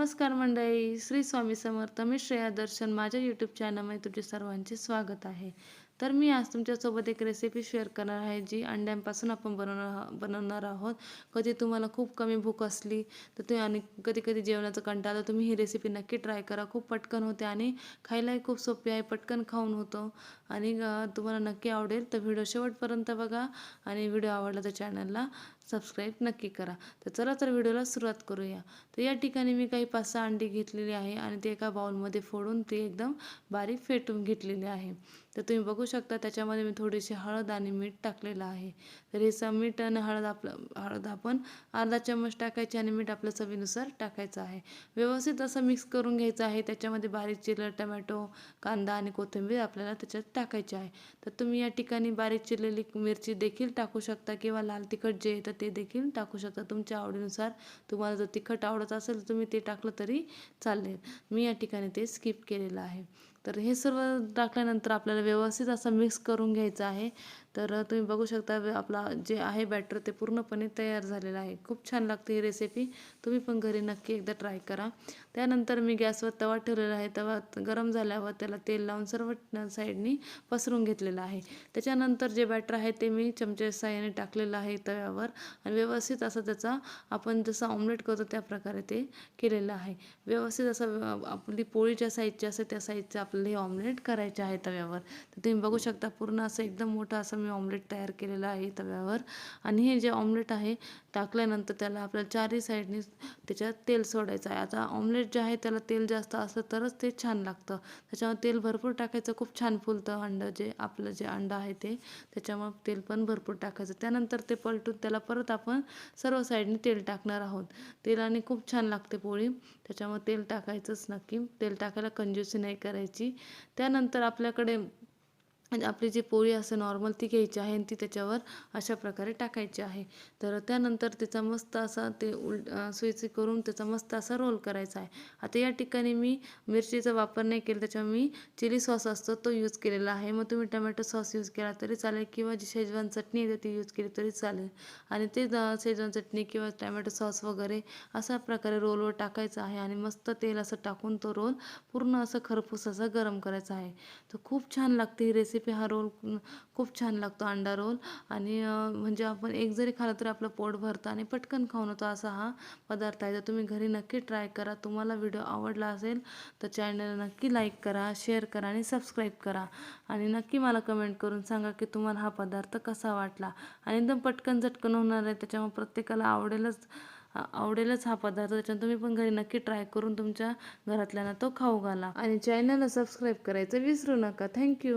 नमस्कार मंडळी श्री स्वामी समर्थ मी श्रेया दर्शन. माझ्या यूट्यूब चॅनलमध्ये तुमचे सर्वांचे स्वागत आहे. तर मी आज तुमच्यासोबत एक रेसिपी शेअर करणार आहे जी अंड्यांपासून आपण बनवणार बनवणार आहोत. कधी तुम्हाला खूप कमी भूक असली तर तुम्ही आणि कधी कधी जेवणाचं कंटाळा तुम्ही ही रेसिपी नक्की ट्राय करा. खूप पटकन होते आणि खायलाही खूप सोपी आहे पटकन खाऊन होतं. आणि तुम्हाला नक्की आवडेल तर व्हिडिओ शेवटपर्यंत बघा. आणि व्हिडिओ आवडला तर चॅनलला सबस्क्राईब नक्की करा. तर चला तर व्हिडिओला सुरुवात करूया. तर या ठिकाणी मी काही पाच सहा अंडी घेतलेली आहे आणि ते एका बाउलमध्ये फोडून ती एकदम बारीक फेटून घेतलेली आहे. तर तुम्ही बघू शकता त्याच्यामध्ये मी थोडीशी हळद आणि मीठ टाकलेलं आहे. तर हे स मीठ आणि हळद आपलं हळद आपण अर्धा चम्मच टाकायची आणि मीठ आपल्या चवीनुसार टाकायचं आहे. व्यवस्थित असं मिक्स करून घ्यायचं आहे. त्याच्यामध्ये बारीक चिरलेला टमॅटो कांदा आणि कोथिंबीर आपल्याला त्याच्यात टाकायची आहे. तर तुम्ही या ठिकाणी बारीक चिरलेली मिरची देखील टाकू शकता किंवा लाल तिखट जे येतं ते देखील टाकू शकता. तुमच्या आवडीनुसार तुम्हाला जर तिखट आवडत असेल तर तुम्ही ते टाकलं तरी चालेल. मी या ठिकाणी ते स्किप केलेलं आहे. तर हे सर्व टाकल्यानंतर आपल्याला व्यवस्थित असं मिक्स करून घ्यायचं आहे. तर तुम्ही बघू शकता आपला जे आहे बॅटर ते पूर्णपणे तयार झालेलं आहे. खूप छान लागते ही रेसिपी तुम्ही पण घरी नक्की एकदा ट्राय करा. त्यानंतर मी गॅसवर तवा ठेवलेला आहे. तवा गरम झाल्यावर त्याला तेल लावून सर्व साईडनी पसरून घेतलेलं आहे. त्याच्यानंतर जे बॅटर आहे ते मी चमचे साह्याने टाकलेलं आहे तव्यावर. आणि व्यवस्थित असं त्याचा आपण जसं ऑमलेट करतो त्या प्रकारे ते केलेलं आहे. व्यवस्थित असं आपली पोळीच्या साईजची असते त्या साईजचा आपल्याला हे ऑमलेट करायचे आहे तव्यावर. तर तुम्ही बघू शकता पूर्ण असं एकदम मोठं असं मी ऑमलेट तयार केलेलं आहे तव्यावर. आणि हे जे ऑमलेट आहे टाकल्यानंतर त्याला आपल्याला चारही साईडनी त्याच्यात तेल सोडायचं आहे. आता ऑमलेट जे आहे त्याला तेल जास्त असलं तरच ते छान लागतं. त्याच्यामुळे तेल भरपूर टाकायचं खूप छान फुलतं अंडं जे आपलं जे अंडं आहे ते. त्याच्यामुळे तेल पण भरपूर टाकायचं. त्यानंतर ते पलटून त्याला परत आपण सर्व साईडनी तेल टाकणार आहोत. तेलाने खूप छान लागते पोळी. त्याच्यामुळे तेल टाकायचंच नक्की. तेल टाकायला कंजूसी नाही करायची. त्यानंतर आपल्याकडे आपली जी पोळी असते नॉर्मल ती घ्यायची आहे आणि ती त्याच्यावर अशा प्रकारे टाकायची आहे. तर त्यानंतर त्याचा मस्त असा ते उल सुईची करून त्याचा मस्त असा रोल करायचा आहे. आता या ठिकाणी मी मिरचीचा वापर नाही केला त्याच्यामुळे मी चिली सॉस असतो तो यूज केलेला आहे. मग तुम्ही टमॅटो सॉस यूज केला तरी चालेल किंवा जी शेजवान चटणी येते ती यूज केली तरी चालेल. आणि ते शेजवान चटणी किंवा टमॅटो सॉस वगैरे अशा प्रकारे रोलवर टाकायचं आहे आणि मस्त तेल असं टाकून तो रोल पूर्ण असं खरपूस असा गरम करायचा आहे. तर खूप छान लागते ही रेसिपी हा रोल खूप छान लागतो अंडा रोल आणि म्हणजे आपण एक जरी खाल्लं तरी आपलं पोट भरतं आणि पटकन खाऊन होतो असा हा पदार्थ आहे. तर तुम्ही घरी नक्की ट्राय करा तुम्हाला व्हिडिओ आवडला असेल तर चॅनल नक्की लाईक करा शेअर करा आणि सबस्क्राईब करा. आणि नक्की मला कमेंट करून सांगा की तुम्हाला हा पदार्थ कसा वाटला. आणि एकदम पटकन झटकन होणार आहे त्याच्यामुळे प्रत्येकाला आवडेलच आवडेलच हा पदार्थ. त्याच्यानं तुम्ही पण घरी नक्की ट्राय करून तुमच्या घरातल्यांना तो खाऊ घाला. आणि चॅनलला सबस्क्राईब करायचं विसरू नका. थँक्यू